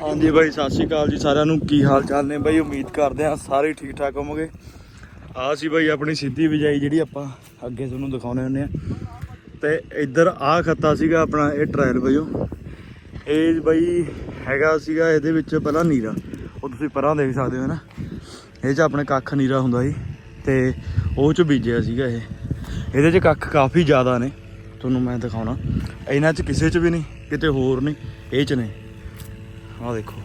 ਹਾਂਜੀ ਬਾਈ, ਸਤਿ ਸ਼੍ਰੀ ਅਕਾਲ ਜੀ ਸਾਰਿਆਂ ਨੂੰ। ਕੀ ਹਾਲ ਚਾਲ ਨੇ ਬਾਈ? ਉਮੀਦ ਕਰਦੇ ਆ ਸਾਰੇ ਠੀਕ ਠਾਕ ਹੋਵੋਗੇ। ਆ ਸੀ ਬਾਈ ਆਪਣੀ ਸਿੱਧੀ ਬਿਜਾਈ ਜਿਹੜੀ ਆਪਾਂ ਅੱਗੇ ਤੁਹਾਨੂੰ ਦਿਖਾਉਣੇ ਹੁੰਦੇ ਆ ਤੇ ਇੱਧਰ ਆ ਖੱਤਾ ਸੀਗਾ ਆਪਣਾ, ਇਹ ਟ੍ਰਾਇਲ ਬਾਈਓ ਇਹ ਬਾਈ ਹੈਗਾ ਸੀਗਾ ਇਹਦੇ ਵਿੱਚ ਪਹਿਲਾਂ ਨੀਰਾ। ਉਹ ਤੁਸੀਂ ਪਰਾਂ ਦੇਖ ਸਕਦੇ ਹੋ ਨਾ। ਇਹ 'ਚ ਆਪਣੇ ਕੱਖ ਨੀਰਾ ਹੁੰਦਾ ਸੀ ਤੇ ਉਹ 'ਚ ਬੀਜਿਆ ਸੀਗਾ ਇਹ। ਇਹਦੇ 'ਚ ਕੱਖ ਕਾਫੀ ਜ਼ਿਆਦਾ ਨੇ, ਤੁਹਾਨੂੰ ਮੈਂ ਦਿਖਾਉਣਾ। ਇਹਨਾਂ 'ਚ ਕਿਸੇ 'ਚ ਵੀ ਨਹੀਂ, ਕਿਤੇ ਹੋਰ ਨਹੀਂ, ਇਹ 'ਚ ਨੇ। ਆਹ ਦੇਖੋ।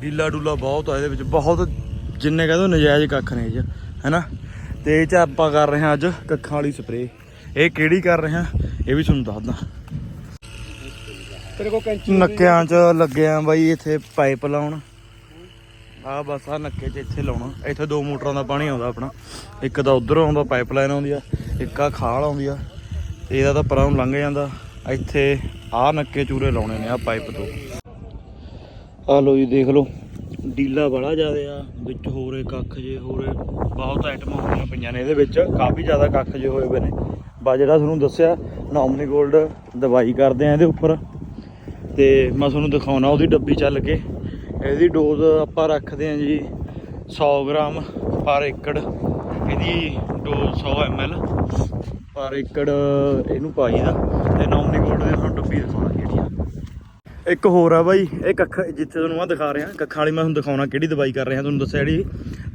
ਡੀਲਾ ਡੂਲਾ ਬਹੁਤ ਆ ਇਹਦੇ ਵਿੱਚ। ਬਹੁਤ ਜਿੰਨੇ ਕਹਿੰਦੇ ਨਜਾਇਜ਼ ਕੱਖ ਨੇ 'ਚ ਹੈਨਾ? ਤੇ ਇਹ 'ਚ ਆਪਾਂ ਕਰ ਰਹੇ ਹਾਂ ਅੱਜ ਕੱਖਾਂ ਵਾਲੀ ਸਪਰੇ ਇਹ ਕਿਹੜੀ ਕਰ ਰਹੇ ਹਾਂ ਇਹ ਵੀ ਤੁਹਾਨੂੰ ਦੱਸਦਾ। ਤੇਰੇ ਕੋ ਕੈਂਚੀ ਨੱਕਿਆਂ 'ਚ ਲੱਗੇ ਆ ਬਾਈ ਇੱਥੇ ਪਾਈਪ ਲਾਉਣ। ਆ ਬਸ ਆ ਨੱਕੇ 'ਚ ਇੱਥੇ ਲਾਉਣਾ। ਇੱਥੇ ਦੋ ਮੋਟਰਾਂ ਦਾ ਪਾਣੀ ਆਉਂਦਾ ਆਪਣਾ। ਇੱਕ ਤਾਂ ਉਧਰੋਂ ਆਉਂਦਾ ਪਾਈਪਲਾਈਨ ਆਉਂਦੀ ਆ ਇੱਕ ਆ ਖਾਲ ਆਉਂਦੀ ਆ। ਤੇ ਇਹਦਾ ਤਾਂ ਪਰਾਂ ਨੂੰ ਲੰਘ ਜਾਂਦਾ। ਇੱਥੇ ਆ ਨੱਕੇ ਚੂਰੇ ਲਾਉਣੇ ਨੇ ਆ ਪਾਈਪ ਤੋਂ। ਆ ਲੋ ਜੀ, ਦੇਖ ਲਓ, ਡੀਲਾ ਬੜਾ ਜ਼ਿਆਦਾ ਆ ਵਿੱਚ ਹੋਰੇ ਕੱਖ ਜੇ, ਹੋਰੇ ਬਹੁਤ ਆਈਟਮਾਂ ਹੋਈਆਂ ਪਈਆਂ ਨੇ, ਇਹਦੇ ਵਿੱਚ ਕਾਫੀ ਜ਼ਿਆਦਾ ਕੱਖ ਜੇ ਹੋਏ ਪਏ ਨੇ। ਬਾ ਜਿਹੜਾ ਤੁਹਾਨੂੰ ਦੱਸਿਆ ਨੋਮਨੀ 골ਡ ਦਵਾਈ ਕਰਦੇ ਆ ਇਹਦੇ ਉੱਪਰ। ਤੇ ਮੈਂ ਤੁਹਾਨੂੰ ਦਿਖਾਉਣਾ ਉਹਦੀ ਡੱਬੀ ਚੱਲ ਕੇ। ਇਹਦੀ ਡੋਜ਼ ਆਪਾਂ ਰੱਖਦੇ ਆ ਜੀ 100 ਗ੍ਰਾਮ ਪਰ ਏਕੜ। ਇਹਦੀ ਡੋਜ਼ 100 ml ਪਰ ਏਕੜ ਇਹਨੂੰ ਪਾਈਦਾ ਤੇ ਨੋਮਨੀ 골ਡ ਦੇ ਤੁਹਾਨੂੰ ਡੱਬੀ ਦਿਖਾਉਣਾ ਕਿਹੜੀ ਆ? ਇੱਕ ਹੋਰ ਆ ਬਾਈ, ਇਹ ਕੱਖ ਜਿੱਥੇ ਤੁਹਾਨੂੰ ਆ ਦਿਖਾ ਰਿਹਾ, ਕੱਖਾਂ ਵਾਲੀ ਮੈਂ ਤੁਹਾਨੂੰ ਦਿਖਾਉਣਾ ਕਿਹੜੀ ਦਵਾਈ ਕਰ ਰਿਹਾ ਤੁਹਾਨੂੰ ਦੱਸਿਆ ਜਿਹੜੀ।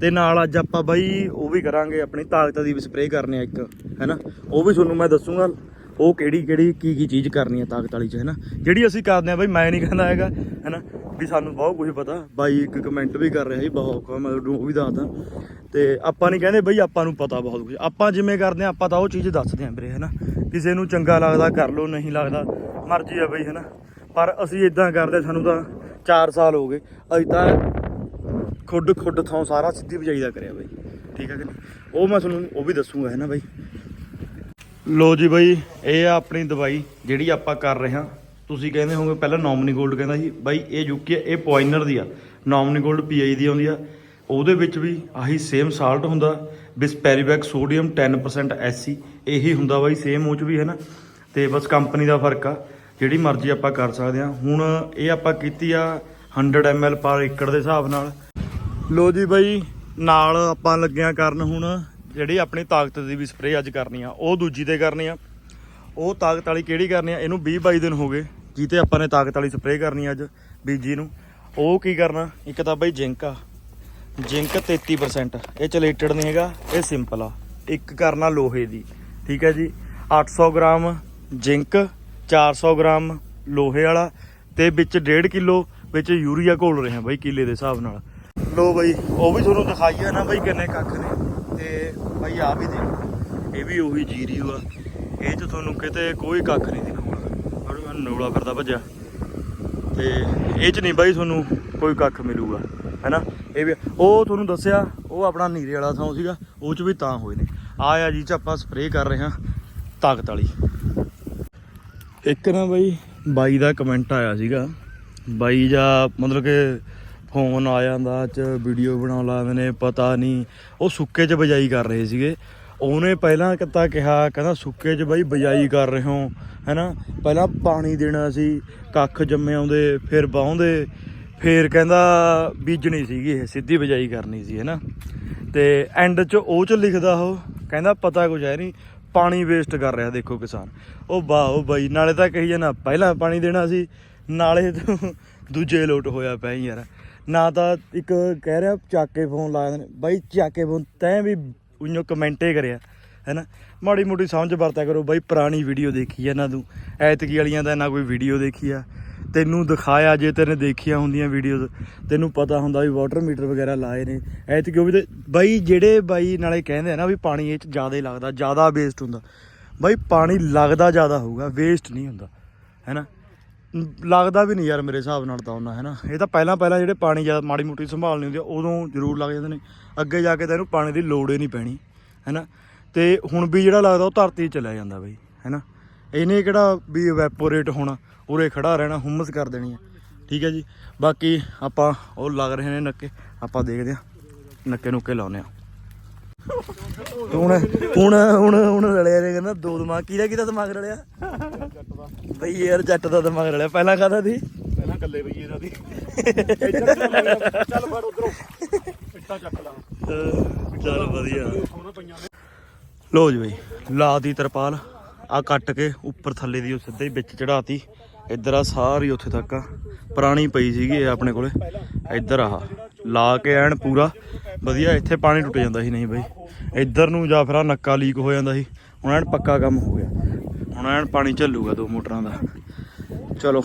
ਤੇ ਨਾਲ ਅੱਜ ਆਪਾਂ ਬਾਈ ਉਹ ਵੀ ਕਰਾਂਗੇ, ਆਪਣੀ ਤਾਕਤ ਦੀ ਵੀ ਸਪਰੇਅ ਕਰਨੀ ਆ ਇੱਕ, ਹੈਨਾ? ਉਹ ਵੀ ਤੁਹਾਨੂੰ ਮੈਂ ਦੱਸੂਗਾ। ਉਹ ਕਿਹੜੀ ਕਿਹੜੀ, ਕੀ ਕੀ ਚੀਜ਼ ਕਰਨੀ ਹੈ ਤਾਕਤ ਵਾਲੀ ਚ, ਹੈਨਾ? ਜਿਹੜੀ ਅਸੀਂ ਕਰਦੇ ਆ ਬਾਈ, ਮੈਂ ਨਹੀਂ ਕਹਿੰਦਾ ਹੈਗਾ, ਹੈਨਾ? ਵੀ ਸਾਨੂੰ ਬਹੁਤ ਕੁਝ ਪਤਾ। ਬਾਈ ਇੱਕ ਕਮੈਂਟ ਵੀ ਕਰ ਰਿਹਾ ਸੀ, ਬਹੁਤ ਕੁਝ ਮੈਂ ਤੁਹਾਨੂੰ ਉਹ ਵੀ ਦੱਸਦਾ। ਤੇ ਆਪਾਂ ਨਹੀਂ ਕਹਿੰਦੇ ਬਈ ਆਪਾਂ ਨੂੰ ਪਤਾ ਬਹੁਤ ਕੁਝ ਆਪਾਂ ਜਿਵੇਂ ਕਰਦੇ ਆ, ਆਪਾਂ ਤਾਂ ਉਹ ਚੀਜ਼ ਦੱਸਦੇ ਆ ਵੀਰੇ, ਹੈਨਾ? ਕਿਸੇ ਨੂੰ ਚੰਗਾ ਲੱਗਦਾ, ਕਰ ਲਓ, ਨਹੀਂ ਲੱਗਦਾ, ਮਰਜ਼ੀ ਆ ਬਈ, ਹੈਨਾ? ਪਰ ਅਸੀਂ ਇਦਾਂ ਕਰਦੇ, ਸਾਨੂੰ ਤਾਂ 4 ਸਾਲ ਹੋ ਗਏ। ਅਸੀਂ ਤਾਂ ਖੁੱਡ ਖੁੱਡ ਥਾਂ ਸਾਰਾ ਸਿੱਧੀ ਵਜਾਈ ਦਾ ਕਰਿਆ ਬਾਈ। ਠੀਕ ਹੈ ਕਿ ਨਹੀਂ? ਉਹ ਮੈਂ ਤੁਹਾਨੂੰ ਉਹ ਵੀ ਦੱਸੂਗਾ ਹੈ ਨਾ ਬਾਈ? ਲੋ ਜੀ ਬਾਈ, ਇਹ ਆ ਆਪਣੀ ਦਵਾਈ ਜਿਹੜੀ ਆਪਾਂ ਕਰ ਰਹੇ ਹਾਂ। ਤੁਸੀਂ ਕਹਿੰਦੇ ਹੋਗੇ ਪਹਿਲਾਂ ਨੋਮਨੀ 골ਡ ਕਹਿੰਦਾ ਸੀ। ਬਾਈ, ਇਹ ਯੂਕੇ ਇਹ ਪੋਇਨਰ ਦੀ ਆ। ਨੋਮਨੀ 골ਡ ਪੀਆਈ ਦੀ ਆਉਂਦੀ ਆ। ਉਹਦੇ ਵਿੱਚ ਵੀ ਆਹੀ ਸੇਮ ਸਾਲਟ ਹੁੰਦਾ। ਬਿਸਪੈਰੀਬੈਕ ਸੋਡੀਅਮ 10% ਐਸੀ। ਇਹੀ ਹੁੰਦਾ ਬਾਈ ਸੇਮ ਉਹ ਚ ਵੀ ਹੈ ਨਾ ਤੇ ਬਸ ਕੰਪਨੀ ਦਾ ਫ਼ਰਕ ਆ। ਜਿਹੜੀ ਮਰਜ਼ੀ ਆਪਾਂ ਕਰ ਸਕਦੇ ਆ ਹੁਣ ਇਹ ਆਪਾਂ ਕੀਤੀ ਆ 100 ml ਪਰ ਏਕੜ ਦੇ ਹਿਸਾਬ ਨਾਲ। ਲੋ ਜੀ ਬਾਈ, ਨਾਲ ਆਪਾਂ ਲੱਗਿਆ ਕਰਨ ਹੁਣ ਜਿਹੜੀ ਆਪਣੀ ਤਾਕਤ ਦੀ ਵੀ ਸਪਰੇਅ ਅੱਜ ਕਰਨੀ ਆ, ਉਹ ਦੂਜੀ ਤੇ ਕਰਨੀ ਆ। ਉਹ ਤਾਕਤ ਵਾਲੀ ਕਿਹੜੀ ਕਰਨੀ ਆ? ਇਹਨੂੰ 20 22 ਦਿਨ ਹੋ ਗਏ ਜਿੱਤੇ ਆਪਾਂ ਨੇ ਤਾਕਤ ਵਾਲੀ ਸਪਰੇਅ ਕਰਨੀ ਅੱਜ, ਬੀਜੀ ਨੂੰ। ਉਹ ਕੀ ਕਰਨਾ? ਇੱਕ ਤਾਂ ਬਾਈ ਜਿੰਕ ਆ। ਜਿੰਕ 33% ਇਹ ਚਲੇਟਡ ਨਹੀਂ ਹੈਗਾ, ਇਹ ਸਿੰਪਲ ਆ। ਇੱਕ ਕਰਨਾ ਲੋਹੇ ਦੀ, ਠੀਕ ਹੈ ਜੀ? 800 ਗ੍ਰਾਮ ਜਿੰਕ 400 ਗ੍ਰਾਮ ਲੋਹੇ ਵਾਲਾ ਤੇ ਵਿੱਚ 1.5 ਕਿਲੋ ਵਿੱਚ ਯੂਰੀਆ ਘੋਲ ਰਹੇ ਆ ਬਾਈ ਕਿੱਲੇ ਦੇ ਹਿਸਾਬ ਨਾਲ। ਲੋ ਬਾਈ, ਉਹ ਵੀ ਤੁਹਾਨੂੰ ਦਿਖਾਈ ਆ ਨਾ ਬਾਈ ਕਿੰਨੇ ਕੱਖ ਨੇ। ਤੇ ਬਾਈ ਆ ਵੀ ਦੇਖੋ। ਇਹ ਵੀ ਉਹੀ ਜੀਰੀ ਆ ਇਹ ਚ ਤੁਹਾਨੂੰ ਕਿਤੇ ਕੋਈ ਕੱਖ ਨਹੀਂ ਦਿਖੂਗਾ ਔਰ ਮੈਂ ਨੋਲਾ ਫਿਰਦਾ ਭੱਜਿਆ। ਤੇ ਇਹ ਚ ਨਹੀਂ ਬਾਈ ਤੁਹਾਨੂੰ ਕੋਈ ਕੱਖ ਮਿਲੂਗਾ, ਹੈਨਾ? ਇਹ ਵੀ ਉਹ ਤੁਹਾਨੂੰ ਦੱਸਿਆ, ਉਹ ਆਪਣਾ ਨੀਰੇ ਵਾਲਾ ਥਾਂ ਸੀਗਾ, ਉਹ ਚ ਵੀ ਤਾਂ ਹੋਏ ਨੇ। ਆ ਆ ਜੀ ਚ ਆਪਾਂ ਸਪਰੇਅ ਕਰ ਰਹੇ ਹਾਂ ਤਾਕਤ ਵਾਲੀ। ਇੱਕ ਨਾ ਬਾਈ ਬਾਈ ਦਾ ਕਮੈਂਟ ਆਇਆ ਸੀਗਾ। ਬਾਈ ਜਾ ਮਤਲਬ ਕਿ ਫੋਨ ਆ ਜਾਂਦਾ ਚ ਵੀਡੀਓ ਬਣਾਉਣ ਲਾਉਂਦੇ ਨੇ ਪਤਾ ਨਹੀਂ ਉਹ ਸੁੱਕੇ 'ਚ ਬਜਾਈ ਕਰ ਰਹੇ ਸੀਗੇ। ਉਹਨੇ ਪਹਿਲਾਂ ਕਿਤਾ ਕਿਹਾ, ਕਹਿੰਦਾ ਸੁੱਕੇ 'ਚ ਬਾਈ ਬਜਾਈ ਕਰ ਰਹੇ ਹੋ, ਹੈਨਾ? ਪਹਿਲਾਂ ਪਾਣੀ ਦੇਣਾ ਸੀ, ਕੱਖ ਜੰਮੇ ਆਉਂਦੇ, ਫਿਰ ਬਾਉਂਦੇ ਫਿਰ ਕਹਿੰਦਾ ਬੀਜਣੀ ਸੀਗੀ ਇਹ, ਸਿੱਧੀ ਬਜਾਈ ਕਰਨੀ ਸੀ, ਹੈਨਾ? ਤੇ ਐਂਡ 'ਚ ਉਹ 'ਚ ਲਿਖਦਾ ਉਹ, ਕਹਿੰਦਾ ਪਤਾ ਕੁਝ ਹੈ ਨਹੀਂ ਪਾਣੀ ਵੇਸਟ ਕਰ ਰਿਹਾ, ਦੇਖੋ ਕਿਸਾਨ। ਉਹ ਵਾਹ, ਉਹ ਬਾਈ, ਨਾਲੇ ਤਾਂ ਕਹੀ ਜਾਣਾ ਪਹਿਲਾਂ ਪਾਣੀ ਦੇਣਾ ਸੀ, ਨਾਲੇ ਤੂੰ ਦੂਜੇ ਲੋਟ ਹੋਇਆ ਪੈ ਯਾਰ। ਨਾ ਤਾਂ ਇੱਕ ਕਹਿ ਰਿਹਾ, ਚੱਕ ਕੇ ਫੋਨ ਲਾ ਦਿੰਦੇ ਬਾਈ, ਚੱਕ ਕੇ ਫੋਨ ਤੈਂ ਵੀ ਉਹਨੂੰ ਕਮੈਂਟੇ ਕਰਿਆ, ਹੈਨਾ? ਮਾੜੀ ਮੋਟੀ ਸਮਝ ਵਰਤਿਆ ਕਰੋ, ਬਾਈ, ਪੁਰਾਣੀ ਵੀਡੀਓ ਦੇਖੀ ਆ ਨਾ ਤੂੰ। ਐਤਕੀ ਵਾਲੀਆਂ ਦਾ ਨਾ ਕੋਈ ਵੀਡੀਓ ਦੇਖੀ ਆ। ਤੈਨੂੰ ਦਿਖਾਇਆ, ਜੇ ਤੈਨੇ ਦੇਖੀਆਂ ਹੁੰਦੀਆਂ ਵੀਡੀਓਜ਼ ਤੈਨੂੰ ਪਤਾ ਹੁੰਦਾ ਵੀ ਵਾਟਰ ਮੀਟਰ ਵਗੈਰਾ ਲਾਏ ਨੇ। ਐਤਕੀ ਉਹ ਵੀ ਤੇ, ਬਾਈ, ਜਿਹੜੇ ਬਾਈ ਨਾਲੇ ਕਹਿੰਦੇ ਆ ਨਾ ਵੀ ਪਾਣੀ ਇਹ ਚ ਜ਼ਿਆਦਾ ਹੀ ਲੱਗਦਾ, ਜ਼ਿਆਦਾ ਵੇਸਟ ਹੁੰਦਾ। ਬਾਈ, ਪਾਣੀ ਲੱਗਦਾ ਜ਼ਿਆਦਾ ਹੋਊਗਾ ਵੇਸਟ ਨਹੀਂ ਹੁੰਦਾ, ਹੈਨਾ? ਨ- ਲੱਗਦਾ ਵੀ ਨਹੀਂ ਯਾਰ ਮੇਰੇ ਹਿਸਾਬ ਨਾਲ ਤਾਂ ਉਹਨਾਂ, ਹੈ ਨਾ? ਇਹ ਤਾਂ ਪਹਿਲਾਂ ਪਹਿਲਾਂ ਜਿਹੜੇ ਪਾਣੀ ਜ਼ਿਆਦਾ ਮਾੜੀ ਮੋਟੀ ਸੰਭਾਲਣੀ ਹੁੰਦੀ ਆ ਉਦੋਂ ਜ਼ਰੂਰ ਲੱਗ ਜਾਂਦੇ ਨੇ। ਅੱਗੇ ਜਾ ਕੇ ਤਾਂ ਇਹਨੂੰ ਪਾਣੀ ਦੀ ਲੋੜ ਹੀ ਨਹੀਂ ਪੈਣੀ, ਹੈ ਨਾ? ਤੇ ਹੁਣ ਵੀ ਜਿਹੜਾ ਲੱਗਦਾ ਉਹ ਧਰਤੀ 'ਚ ਚਲਾ ਜਾਂਦਾ ਬਈ, ਹੈ ਹੈਨਾ ਇਹਨੇ ਕਿਹੜਾ ਵੀ ਇਵੈਪੋਰੇਟ ਹੋਣਾ, ਉਰੇ ਖੜਾ ਰਹਿਣਾ, ਹੁਮਸ ਕਰ ਦੇਣੀ ਹੈ ਠੀਕ ਹੈ ਜੀ? ਬਾਕੀ ਆਪਾਂ ਉਹ ਲੱਗ ਰਹੇ ਨੇ ਨੱਕੇ, ਆਪਾਂ ਦੇਖਦੇ ਹਾਂ, ਨੱਕੇ ਨੁੱਕੇ ਲਾਉਨੇ ਆ ਹੁਣ ਹੁਣ ਹੁਣ ਹੁਣ ਰਲਿਆ ਨੇ ਕਹਿੰਦਾ ਦੋ ਦਿਮਾਗ, ਕਿਹਦਾ ਕਿਹਦਾ ਦਿਮਾਗ ਰਲਿਆ? ਬਈ ਯਾਰ ਜੱਟ ਦਾ ਦਿਮਾਗ ਰਲਿਆ। ਪਹਿਲਾਂ ਕਾਹਦਾ ਸੀ? ਪਹਿਲਾਂ ਕੱਲੇ ਬਈ ਇਹਦਾ ਦੀ ਇੱਧਰ ਚੱਲ ਫੜ ਉਧਰੋਂ। ਇੱਟਾਂ ਚੱਕ ਲਾ। ਚੱਲ ਵਧੀਆ। ਸੋਨਾ ਪਈਆਂ ਨੇ। ਲੋ ਜੀ ਬਈ ਲਾ ਦੀ ਤਰਪਾਲ। ਆ ਕੱਟ ਕੇ ਉੱਪਰ ਥੱਲੇ ਦੀ ਉਹ ਸਿੱਧਾ ਹੀ ਵਿੱਚ ਚੜਾਤੀ ਇੱਧਰ ਆ ਸਾਰੀ ਉੱਥੇ ਤੱਕ ਆ। ਪੁਰਾਣੀ ਪਈ ਸੀਗੀ ਇਹ ਆਪਣੇ ਕੋਲੇ। ਇੱਧਰ ਆਹ ਲਾ ਕੇ ਐਨ ਪੂਰਾ। ਵਧੀਆ ਇੱਥੇ ਪਾਣੀ ਟੁੱਟ ਜਾਂਦਾ ਸੀ ਨਹੀਂ ਬਈ। ਇੱਧਰ ਨੂੰ ਜਾਂ ਫਿਰ ਆ ਨੱਕਾ ਲੀਕ ਹੋ ਜਾਂਦਾ ਸੀ। ਹੁਣ ਐਨ ਪੱਕਾ ਕੰਮ ਹੋ ਗਿਆ। ਹੁਣ ਐਨ ਪਾਣੀ ਝੱਲੂਗਾ ਦੋ ਮੋਟਰਾਂ ਦਾ। ਚਲੋ।